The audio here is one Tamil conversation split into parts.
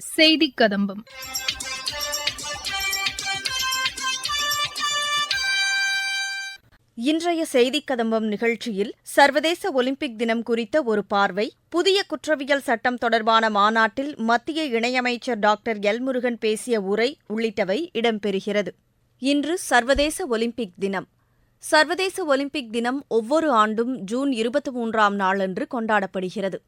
செய்தி கதம்பம். இன்றைய செய்திக் கதம்பம் நிகழ்ச்சியில் சர்வதேச ஒலிம்பிக் தினம் குறித்த ஒரு பார்வை புதிய குற்றவியல் சட்டம் தொடர்பான மாநாட்டில் மத்திய இணையமைச்சர் டாக்டர் எல் முருகன் பேசிய உரை உள்ளிட்டவை இடம்பெறுகிறது. இன்று சர்வதேச ஒலிம்பிக் தினம். சர்வதேச ஒலிம்பிக் தினம் ஒவ்வொரு ஆண்டும் ஜூன் இருபத்தி மூன்றாம் நாளன்று கொண்டாடப்படுகிறது.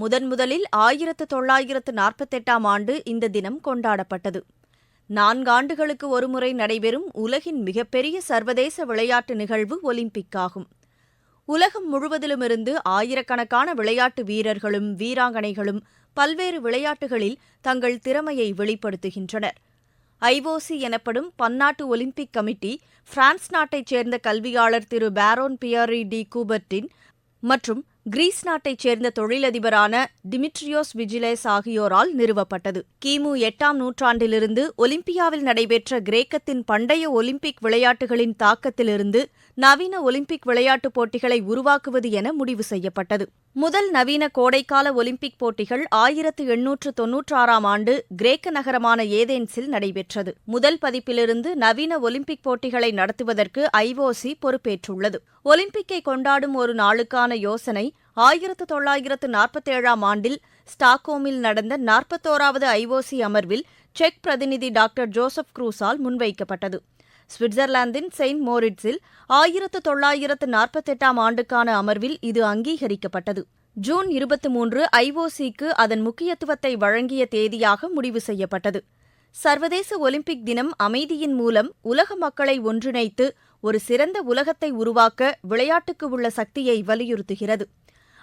முதன் முதலில் ஆயிரத்து தொள்ளாயிரத்து நாற்பத்தெட்டாம் ஆண்டு இந்த தினம் கொண்டாடப்பட்டது. நான்காண்டுகளுக்கு ஒருமுறை நடைபெறும் உலகின் மிகப்பெரிய சர்வதேச விளையாட்டு நிகழ்வு ஒலிம்பிக் ஆகும் உலகம் முழுவதிலுமிருந்து ஆயிரக்கணக்கான விளையாட்டு வீரர்களும் வீராங்கனைகளும் பல்வேறு விளையாட்டுகளில் தங்கள் திறமையை வெளிப்படுத்துகின்றனர். ஐஓசி எனப்படும் பன்னாட்டு ஒலிம்பிக் கமிட்டி பிரான்ஸ் நாட்டைச் சேர்ந்த கல்வியாளர் திரு பேரோன் பியரி டி கூபர்டின் மற்றும் கிரீஸ் நாட்டைச் சேர்ந்த தொழிலதிபரான டிமிட்ரியோஸ் விஜிலேஸ் ஆகியோரால் நிறுவப்பட்டது. கிமு எட்டாம் நூற்றாண்டிலிருந்து ஒலிம்பியாவில் நடைபெற்ற கிரேக்கத்தின் பண்டைய ஒலிம்பிக் விளையாட்டுகளின் தாக்கத்திலிருந்து நவீன ஒலிம்பிக் விளையாட்டுப் போட்டிகளை உருவாக்குவது என முடிவு செய்யப்பட்டது. முதல் நவீன கோடைக்கால ஒலிம்பிக் போட்டிகள் ஆயிரத்து எண்ணூற்று தொன்னூற்றாறாம் ஆண்டு கிரேக்க நகரமான ஏதேன்ஸில் நடைபெற்றது. முதல் பதிப்பிலிருந்து நவீன ஒலிம்பிக் போட்டிகளை நடத்துவதற்கு ஐஓசி பொறுப்பேற்றுள்ளது. ஒலிம்பிக்கை கொண்டாடும் ஒரு நாளுக்கான யோசனை ஆயிரத்து தொள்ளாயிரத்து நாற்பத்தேழாம் ஆண்டில் ஸ்டாக்ஹோமில் நடந்த நாற்பத்தோராவது ஐஓசி அமர்வில் செக் பிரதிநிதி டாக்டர் ஜோசப் குரூஸால் முன்வைக்கப்பட்டது. சுவிட்சர்லாந்தின் செயின்ட் மோரிட்ஸில் ஆயிரத்து தொள்ளாயிரத்து நாற்பத்தெட்டாம் ஆண்டுக்கான அமர்வில் இது அங்கீகரிக்கப்பட்டது. ஜூன் இருபத்தி மூன்று ஐஓசிக்கு அதன் முக்கியத்துவத்தை வழங்கிய தேதியாக முடிவு செய்யப்பட்டது. சர்வதேச ஒலிம்பிக் தினம் அமைதியின் மூலம் உலக மக்களை ஒன்றிணைத்து ஒரு சிறந்த உலகத்தை உருவாக்க விளையாட்டுக்கு உள்ள சக்தியை வலியுறுத்துகிறது.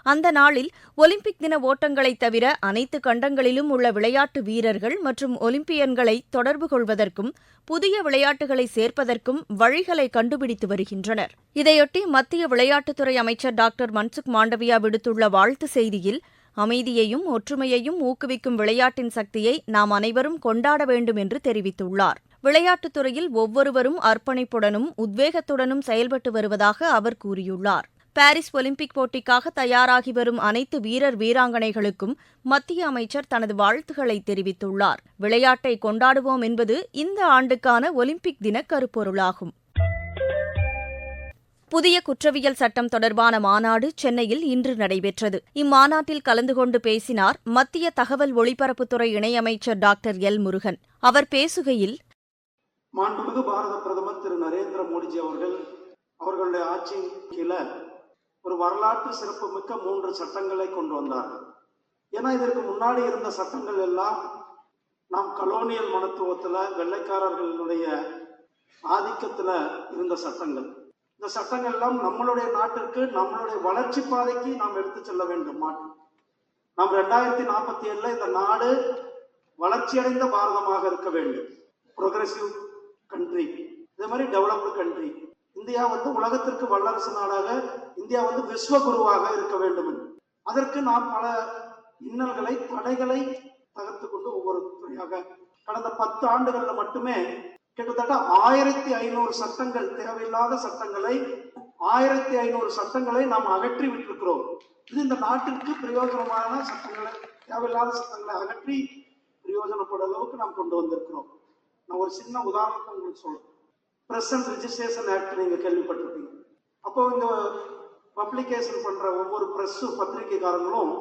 அந்த நாளில் ஒலிம்பிக் தின ஓட்டங்களைத் தவிர அனைத்து கண்டங்களிலும் உள்ள விளையாட்டு வீரர்கள் மற்றும் ஒலிம்பியன்களை தொடர்பு கொள்வதற்கும் புதிய விளையாட்டுகளை சேர்ப்பதற்கும் வழிகளை கண்டுபிடித்து வருகின்றனர். இதையொட்டி மத்திய விளையாட்டுத்துறை அமைச்சர் டாக்டர் மன்சுக் மாண்டவியா விடுத்துள்ள வாழ்த்து செய்தியில் அமைதியையும் ஒற்றுமையையும் ஊக்குவிக்கும் விளையாட்டின் சக்தியை நாம் அனைவரும் கொண்டாட வேண்டும் என்று தெரிவித்துள்ளார். விளையாட்டுத் துறையில் ஒவ்வொருவரும் அர்ப்பணிப்புடனும் உத்வேகத்துடனும் செயல்பட்டு வருவதாக அவர் கூறியுள்ளார். பாரிஸ் ஒலிம்பிக் போட்டிக்காக தயாராகி வரும் அனைத்து வீரர் வீராங்கனைகளுக்கும் மத்திய அமைச்சர் தனது வாழ்த்துக்களை தெரிவித்துள்ளார். விளையாட்டை கொண்டாடுவோம் என்பது இந்த ஆண்டுக்கான ஒலிம்பிக் தின கருப்பொருளாகும். புதிய குற்றவியல் சட்டம் தொடர்பான மாநாடு சென்னையில் இன்று நடைபெற்றது. இம்மாநாட்டில் கலந்து கொண்டு பேசினார் மத்திய தகவல் ஒளிபரப்புத்துறை இணையமைச்சர் டாக்டர் எல் முருகன். அவர் பேசுகையில் மாண்புமிகு பாரத பிரதமர் திரு நரேந்திர மோடிஜி அவர்கள் அவர்களுடைய ஆட்சியின் கீழே ஒரு வரலாற்று சிறப்புமிக்க மூன்று சட்டங்களை கொண்டு வந்தார்கள் ஏன்னா இதற்கு முன்னாடி இருந்த சட்டங்கள் எல்லாம் நாம் கலோனியல் மனத்துவத்துல வெள்ளைக்காரர்களுடைய ஆதிக்கத்துல இருந்த சட்டங்கள். இந்த சட்டங்கள் எல்லாம் நம்மளுடைய நாட்டிற்கு நம்மளுடைய வளர்ச்சி பாதைக்கு நாம் எடுத்து செல்ல வேண்டும். மாற்றம் நாம் ரெண்டாயிரத்தி நாற்பத்தி ஏழுல இந்த நாடு வளர்ச்சியடைந்த பாரதமாக இருக்க வேண்டும். ப்ரோக்ரஸிவ் கண்ட்ரி இதே மாதிரி டெவலப்டு கண்ட்ரி இந்தியா வந்து உலகத்திற்கு வல்லரசு நாடாக இந்தியா வந்து விஸ்வகுருவாக இருக்க வேண்டும் என்று அதற்கு நாம் பல இன்னல்களை தடைகளை தகர்த்து கொண்டு ஒவ்வொரு துறையாக கடந்த பத்து ஆண்டுகள்ல மட்டுமே கிட்டத்தட்ட ஆயிரத்தி ஐநூறு சட்டங்கள் தேவையில்லாத சட்டங்களை ஆயிரத்தி ஐநூறு சட்டங்களை நாம் அகற்றி விட்டிருக்கிறோம். இது இந்த நாட்டிற்கு பிரயோஜனமான சட்டங்களை தேவையில்லாத சட்டங்களை அகற்றி பிரயோஜனப்பட அளவுக்கு நாம் கொண்டு வந்திருக்கிறோம். நான் ஒரு சின்ன உதாரணத்தை உங்களுக்கு சொல்றேன். பிரசன்ட் ரிஜிஸ்ட்ரேஷன் ஆக்ட் நீங்கள் கேள்விப்பட்டிருப்பீங்க. அப்போ இந்த பப்ளிகேஷன் பண்ணுற ஒவ்வொரு ப்ரெஸ்ஸு பத்திரிகைக்காரங்களும்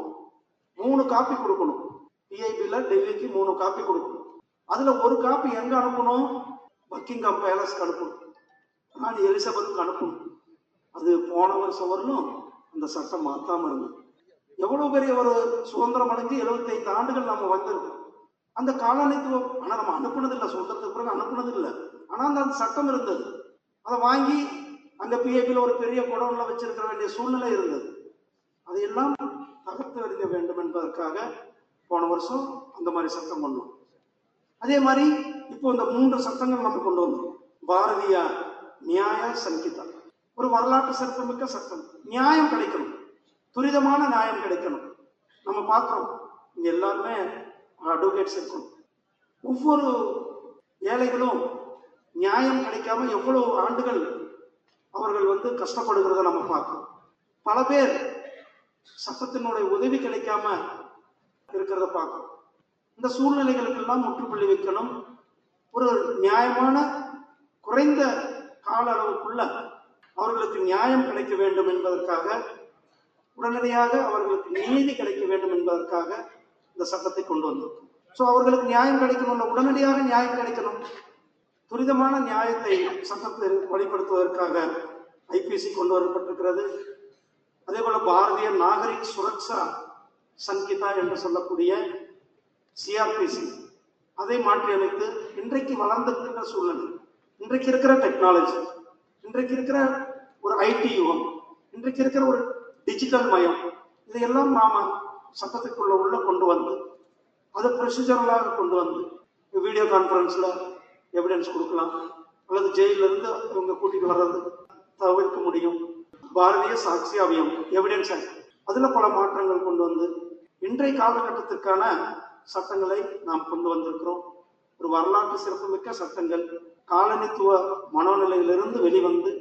மூணு காப்பி கொடுக்கணும். பிஐபியில் டெல்லிக்கு மூணு காப்பி கொடுக்கணும். அதில் ஒரு காப்பி எங்கே அனுப்பணும்? பக்கிங்காம் பேலஸ்க்கு அனுப்பணும். ராணி எலிசபெத்துக்கு அனுப்பணும். அது போன வருஷம் வரலும் அந்த சட்டம் மாற்றாமல் இருந்தது. எவ்வளோ பெரிய ஒரு சுதந்திரம் அடைஞ்சு எழுபத்தைந்து ஆண்டுகள் நம்ம வந்திருக்கோம். அந்த காலனித்துவம் ஆனால் நம்ம அனுப்புனதில்லை. சுதந்திரத்துக்கு பிறகு அனுப்புனதில்லை. ஆனால் ஆனா அந்த சட்டம் இருந்தது. அதை வாங்கி அங்க பிஏபியில் ஒரு பெரிய குடவுல வச்சிருக்க வேண்டிய சூழ்நிலை இருந்தது. அதையெல்லாம் தகர்த்து அறிய வேண்டும் என்பதற்காக போன வருஷம் அந்த மாதிரி சட்டம் பண்ணோம் அதே மாதிரி இப்போ இந்த மூன்று சட்டங்கள் நம்ம கொண்டு வந்தோம். பாரதியா நியாய சங்கிதா. ஒரு வரலாற்று சிறப்புமிக்க சட்டம். நியாயம் கிடைக்கணும். துரிதமான நியாயம் கிடைக்கணும். நம்ம பார்க்கிறோம். இங்க எல்லாருமே அட்வொகேட்ஸ் இருக்கணும். ஒவ்வொரு ஏழைகளும் நியாயம் கிடைக்காம எவ்வளவு ஆண்டுகள் அவர்கள் வந்து கஷ்டப்படுகிறத நம்ம பார்க்கிறோம். பல பேர் சட்டத்தினுடைய உதவி கிடைக்காம இருக்கிறத பார்க்கிறோம். இந்த சூழ்நிலைகளுக்கெல்லாம் முற்றுப்புள்ளி வைக்கணும். ஒரு நியாயமான குறைந்த கால அளவுக்குள்ள அவர்களுக்கு நியாயம் கிடைக்க வேண்டும் என்பதற்காக உடனடியாக அவர்களுக்கு நீதி கிடைக்க வேண்டும் என்பதற்காக இந்த சட்டத்தை கொண்டு வந்திருக்கும். ஸோ அவர்களுக்கு நியாயம் கிடைக்கணும்ல உடனடியாக நியாயம் கிடைக்கணும். துரிதமான நியாயத்தை சட்டத்தில் வழிபடுத்துவதற்காக ஐபிசி கொண்டு வரப்பட்டிருக்கிறது. அதே போல பாரதிய நாகரிக் சுரக்ஷா சங்கீதா என்று சொல்லக்கூடிய சிஆர்பிசி அதை மாற்றியமைத்து இன்றைக்கு வளர்ந்திருக்கின்ற சூழ்நிலை இன்றைக்கு இருக்கிற டெக்னாலஜி இன்றைக்கு இருக்கிற ஒரு ஐடி யுகம் இன்றைக்கு இருக்கிற ஒரு டிஜிட்டல் மயம் இதையெல்லாம் நாம சட்டத்துக்குள்ள உள்ள கொண்டு வந்து அதை ப்ரொசீஜரலாக கொண்டு வந்து வீடியோ கான்ஃபரன்ஸ்ல எவிடன்ஸ் கொடுக்கலாம். அல்லது ஜெயில இருந்து இவங்க கூட்டிட்டு வர்றது தவிர்க்க முடியும். பாரதிய சாட்சி அவியம் எவிடன்ஸ் ஆக்ட் அதில் பல மாற்றங்கள் கொண்டு வந்து இன்றைய காலகட்டத்திற்கான சட்டங்களை நாம் கொண்டு வந்திருக்கிறோம். ஒரு வரலாற்று சிறப்புமிக்க சட்டங்கள் காலனித்துவ மனோநிலையிலிருந்து வெளிவந்து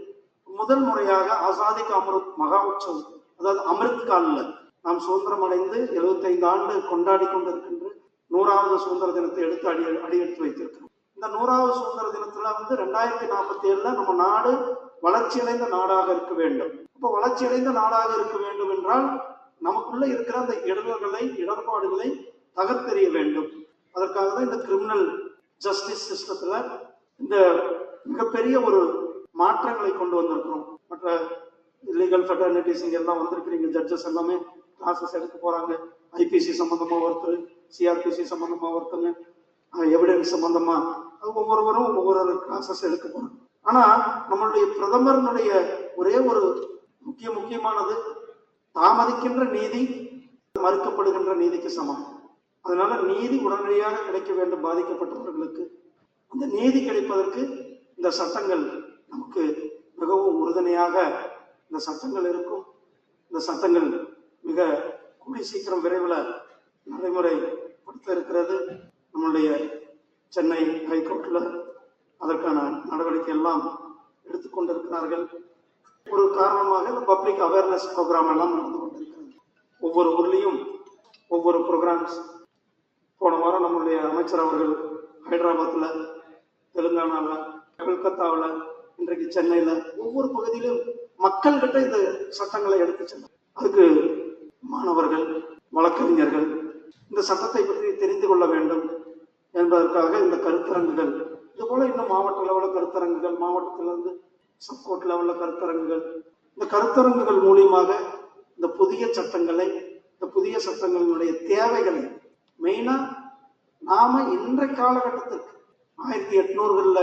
முதல் முறையாக ஆசாதி அமிர்த் மகா உற்சவம் அதாவது அமிர்த் காலில் நாம் சுதந்திரம் அடைந்து 75 ஆண்டு கொண்டாடி கொண்டிருக்கின்ற நூறாவது சுதந்திர தினத்தை எடுத்து அடி அடியெடுத்து வைத்திருக்கிறோம். இந்த நூறாவது சுதந்திர தினத்துல வந்து ரெண்டாயிரத்தி நாற்பத்தி ஏழுல நம்ம நாடு வளர்ச்சியடைந்த நாடாக இருக்க வேண்டும். இப்போ வளர்ச்சியடைந்த நாடாக இருக்க வேண்டும் என்றால் நமக்குள்ள இருக்கிற அந்த இடர்களை இடர்பாடுகளை தகர்த்தெறிய வேண்டும். அதற்காக தான் இந்த கிரிமினல் ஜஸ்டிஸ் சிஸ்டத்துல இந்த மிகப்பெரிய ஒரு மாற்றங்களை கொண்டு வந்திருக்கிறோம். மற்ற லீகல் ஃபெட்டர்னிட்டிஸ் இங்க எல்லாம் வந்திருக்கிறீங்க ஜட்ஜஸ் எல்லாமே கிளாஸஸ் எடுக்க போறாங்க. ஐபிசி சம்பந்தமா ஒருத்தர் சிஆர்பிசி சம்பந்தமா ஒருத்தங்க எவிடன்ஸ் சம்பந்தமா ஒவ்வொருவரும் ஒவ்வொரு கிளாஸஸ் எடுக்க போறாங்க ஆனா நம்மளுடைய பிரதமருடைய ஒரே ஒரு முக்கிய முக்கியமானது தாமதிக்கின்ற நீதி மறுக்கப்படுகின்ற நீதிக்கு சமம். அதனால நீதி உடனடியாக கிடைக்க வேண்டும் பாதிக்கப்பட்டவர்களுக்கு. அந்த நீதி கிடைப்பதற்கு இந்த சட்டங்கள் நமக்கு மிகவும் உறுதுணையாக இந்த சட்டங்கள் இருக்கும். இந்த சட்டங்கள் மிக கூடி சீக்கிரம் விரைவில் நடைமுறைப்படுத்த இருக்கிறது. நம்மளுடைய சென்னை ஹைகோர்ட்ல அதற்கான நடவடிக்கை எல்லாம் எடுத்துக்கொண்டிருக்கிறார்கள் ஒரு காரணமாக இந்த பப்ளிக் அவேர்னஸ் ப்ரோக்ராம் எல்லாம் நடந்து கொண்டிருக்கிறது. ஒவ்வொரு ஊர்லேயும் ஒவ்வொரு ப்ரோக்ராம்ஸ் போன வாரம் நம்மளுடைய அமைச்சர் அவர்கள் ஹைதராபாத்ல தெலுங்கானாவில் கல்கத்தாவில் இன்றைக்கு சென்னையில் ஒவ்வொரு பகுதியிலும் மக்கள்கிட்ட இந்த சட்டங்களை எடுத்து சென்றார். அதுக்கு மாணவர்கள் வழக்கறிஞர்கள் இந்த சட்டத்தை பற்றி தெரிந்து கொள்ள வேண்டும். என்பதற்காக இந்த கருத்தரங்குகள். இது போல இன்னும் மாவட்ட லெவலில் கருத்தரங்குகள் மாவட்டத்திலிருந்து சப்கோட் லெவலில் கருத்தரங்குகள். இந்த கருத்தரங்குகள் மூலியமாக இந்த புதிய சட்டங்களை இந்த புதிய சட்டங்களினுடைய தேவைகளை மெயினா நாம இன்றைய காலகட்டத்திற்கு ஆயிரத்தி எட்நூறுகள்ல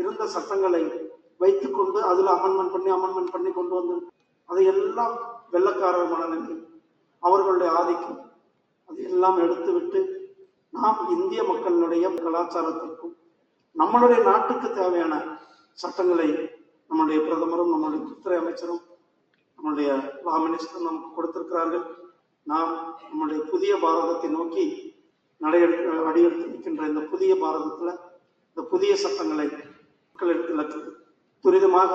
இருந்த சட்டங்களை வைத்துக்கொண்டு அதுல அமெண்ட்மெண்ட் பண்ணி அமெண்ட்மெண்ட் பண்ணி கொண்டு வந்து அதையெல்லாம் வெள்ளக்காரர் மனநிலை அவர்களுடைய ஆதிக்கம். அதையெல்லாம் எடுத்துவிட்டு நாம் இந்திய மக்களினுடைய கலாச்சாரத்திற்கும் நம்மளுடைய நாட்டுக்கு தேவையான சட்டங்களை நம்முடைய பிரதமரும் நம்முடைய உள்துறை அமைச்சரும் நம்முடைய லா மினிஸ்டரும் நமக்கு கொடுத்திருக்கிறார்கள். நாம் நம்முடைய புதிய பாரதத்தை நோக்கி நடையெடுத்து அடியெடுத்து நிற்கின்ற இந்த புதிய பாரதத்துல இந்த புதிய சட்டங்களை மக்களிடத்தில் துரிதமாக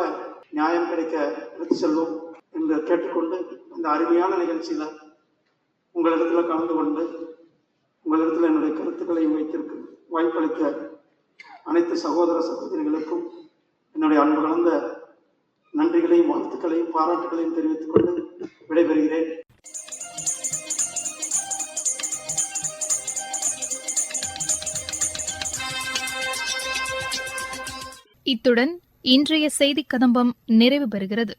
நியாயம் கிடைக்க எடுத்து செல்வோம் என்று கேட்டுக்கொண்டு இந்த அருமையான நிகழ்ச்சியில உங்களிடத்துல கலந்து கொண்டு உங்களிடத்தில் என்னுடைய கருத்துக்களை வைத்திருக்க வாய்ப்பளித்த அனைத்து சகோதர சகோதரிகளுக்கும் என்னுடைய அன்பு கலந்த நன்றிகளையும் வாழ்த்துக்களையும் பாராட்டுகளையும் தெரிவித்துக் கொண்டு விடைபெறுகிறேன். இத்துடன் இன்றைய செய்தி கதம்பம் நிறைவு பெறுகிறது.